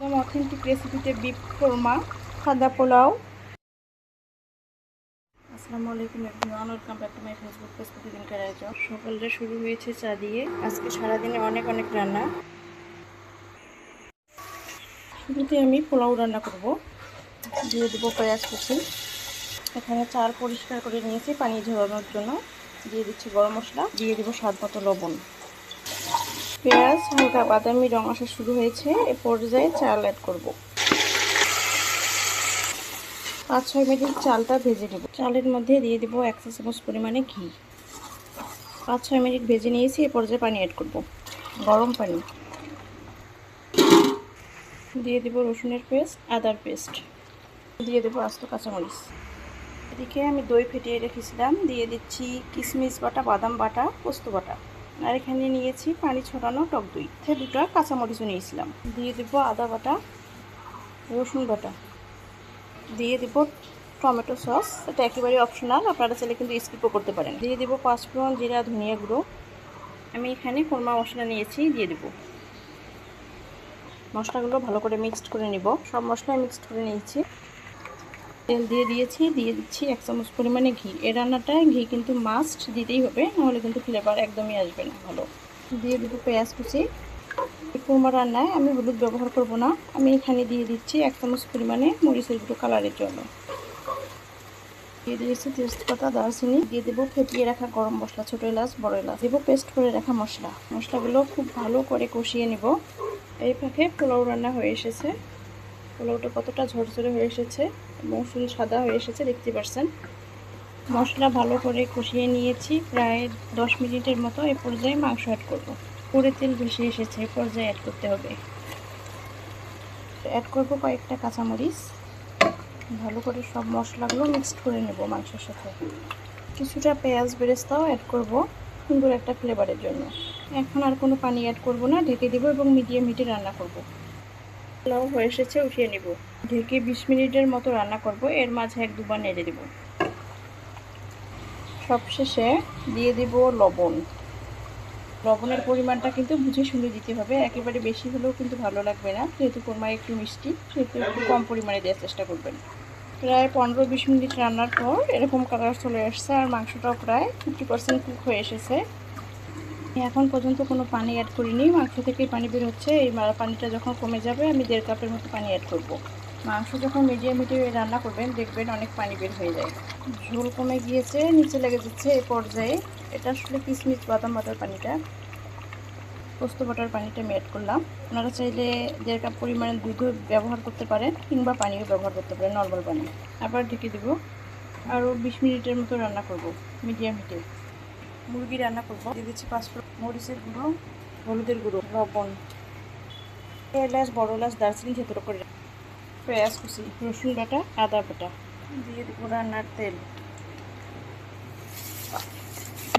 একদম অথেন্টিক রেসিপিতে বিপ কোরমা সাদা পোলাও। আসসালামু আলাইকুম everyone welcome back to my Facebook page প্রতিদিনকার আয়োজন সকালটা শুরু হয়েছে চা দিয়ে। আজকে সারাদিনে অনেক অনেক রান্না। শুরুতে আমি পোলাও রান্না করব। দিয়ে দেবো পেঁয়াজ কুচি। এখানে চাল পরিষ্কার করে নিয়েছি পানি ঝরানোর জন্য। দিয়ে দিচ্ছি গরম মশলা। দিয়ে দেবো স্বাদ মতো লবণ। পেঁয়াজ, হালকা বাদামি রং আসা শুরু হয়েছে। এ পর্যায়ে চাল অ্যাড করব। পাঁচ, ছয় মিনিট চালটা ভেজে নেব। চালের মধ্যে দিয়ে দেবো এক চা চামচ পরিমাণে ঘি। পাঁচ, ছয় মিনিট ভেজে নিয়েছি, এ পর্যায়ে পানি অ্যাড করব। গরম পানি। দিয়ে দেবো রসুনের পেস্ট, আদার পেস্ট। দিয়ে দেবো আস্ত কাঁচামরিচ। এদিকে আমি দই ফেটিয়ে রেখেছিলাম। দিয়ে দিচ্ছি কিশমিশ বাটা, বাদাম বাটা, পোস্ত বাটা। আর এখানে নিয়েছি পানি ছড়ানো টক দই। সে দুটো কাঁচামরিচও নিয়েছিলাম। দিয়ে দেবো আদা বাটা, রসুন বাটা। দিয়ে দেব টমেটো সস। এটা একেবারে অপশনাল আপনারা চাইলে কিন্তু স্কিপও করতে পারেন। দিয়ে দেবো পাঁচফোড়ন জিরা, ধনিয়া গুঁড়ো। আমি এখানে কোরমা মশলা নিয়েছি, দিয়ে দেবো। মশলাগুলো ভালো করে মিক্সড করে নিব। সব মশলা মিক্সড করে নিয়েছি। তেল দিয়ে দিয়েছি, দিয়ে দিচ্ছি এক চামচ পরিমাণে ঘি। এ রান্নাটায় ঘি কিন্তু মাস্ট দিতেই হবে, নাহলে কিন্তু ফ্লেভার একদমই আসবে না ভালো। দিয়ে দেবো পেঁয়াজ কুচি। এই রান্নায় আমি হলুদ ব্যবহার করব না। আমি এখানে দিয়ে দিচ্ছি এক চামচ পরিমাণে মরিচের গুঁড়ো কালারের জন্য। দিয়ে দিয়েছি তেজপাতা, দারচিনি। দিয়ে দেবো ফেটিয়ে রাখা গরম মশলা, ছোটো এলাচ, বড় এলাচ। দেবো পেস্ট করে রাখা মশলা। মশলাগুলো খুব ভালো করে কষিয়ে নেব। এই ফাঁকে পোলাও রান্না হয়ে এসেছে। পোলাওটা কতটা ঝরঝরে হয়ে এসেছে ফুল সাদা হয়ে এসেছে দেখতে পাচ্ছেন মশলা ভালো করে কষিয়ে নিয়েছি, প্রায় দশ মিনিটের মতো এই পর্যায়ে মাংস অ্যাড করব। পুরে তেল ভেসে এসেছে এই পর্যায়ে অ্যাড করতে হবে। অ্যাড করব কয়েকটা কাঁচামরিচ। ভালো করে সব মশলাগুলো মিক্সড করে নেব মাংসের সাথে। কিছুটা পেঁয়াজ বেরেস্তাও অ্যাড করব, সুন্দর একটা ফ্লেভারের জন্য। এখন আর কোনো পানি অ্যাড করব না, ঢেকে দেবো এবং মিডিয়াম হিটে রান্না করব। পোলাও হয়ে এসেছে, উঠিয়ে নিব। ঢেকে বিশ মিনিটের মতো রান্না করব, এর মাঝে এক দুবার নেড়ে দেব। সবশেষে দিয়ে দেব লবণ। লবণের পরিমাণটা কিন্তু বুঝে শুনে দিতে হবে, একেবারে বেশি হলেও কিন্তু ভালো লাগবে না। যেহেতু কোরমায় একটু মিষ্টি, সেহেতু একটু কম পরিমাণে দেওয়ার চেষ্টা করবেন। প্রায় পনেরো বিশ মিনিট রান্নার পর এরকম কালার চলে আসছে, আর মাংসটাও প্রায় ফিফটি পার্সেন্ট কুক হয়ে এসেছে। এখন পর্যন্ত কোনো পানি অ্যাড করিনি। মাংস থেকেই পানি বের হচ্ছে। এই পানিটা যখন কমে যাবে, আমি দেড় কাপের মতো পানি অ্যাড করব। মাংস যখন মিডিয়াম হিটে রান্না করবেন, দেখবেন অনেক পানি বের হয়ে যায়। ঝোল কমে গিয়েছে, নিচে লেগে যাচ্ছে এই পর্যায়ে। এটা আসলে কিশমিশ বাদাম বাটার পানিটা। পোস্ত বাটার পানিটা আমি অ্যাড করলাম। আপনারা চাইলে দেড় কাপ পরিমাণে দুধও ব্যবহার করতে পারেন, কিংবা পানিও ব্যবহার করতে পারেন নর্মাল পানি। আবার ঢেকে দেবো। আরও বিশ মিনিটের মতো রান্না করব মিডিয়াম হিটে মুরগি রান্না করব। দিয়ে দিচ্ছি পাঁচফোড়ন মরিচের গুঁড়ো, হলুদের গুঁড়ো, লবণ, এলাচ, বড় এলাচ, দারচিনি ভেতরে করে পেঁয়াজ কুচি, রসুন বাটা, আদা বাটা দিয়ে দেবো রান্নার তেল।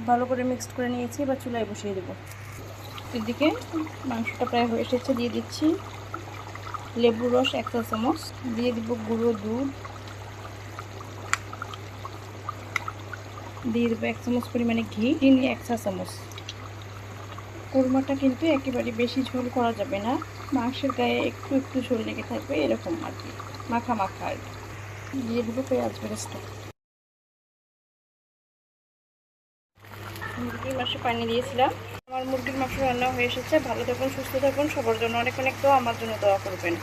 ভালো করে মিক্সড করে নিয়েছি, এবার চুলায় বসিয়ে দেবো। এদিকে মাংসটা প্রায় হয়ে এসেছে, দিয়ে দিচ্ছি লেবুর রস এক চা চামচ দিয়ে দিব গুঁড়ো দুধ দিয়ে দেবো এক চামচ পরিমাণে ঘি চিনি এক চা চামচ। কোরমাটা কিন্তু একেবারে বেশি ঝোল করা যাবে না। মাংসের গায়ে একটু একটু ঝোল লেগে থাকবে, এরকম আর কি। মাখা মাখা আর কি। দিয়ে দেবো পেঁয়াজ বেরেস্তা। মুরগির মাংস পানি দিয়েছিলাম। আমার মুরগির মাংস রান্না হয়ে এসেছে। ভালো থাকুন, সুস্থ থাকুন, সবার জন্য অনেক অনেক দোয়া, আমার জন্য দোয়া করবেন।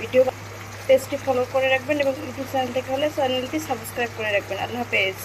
ভিডিও পেজটি ফলো করে রাখবেন এবং ইউটিউব চ্যানেল থেকে হলে চ্যানেলটি সাবস্ক্রাইব করে রাখবেন। আল্লাহ হাফেজ।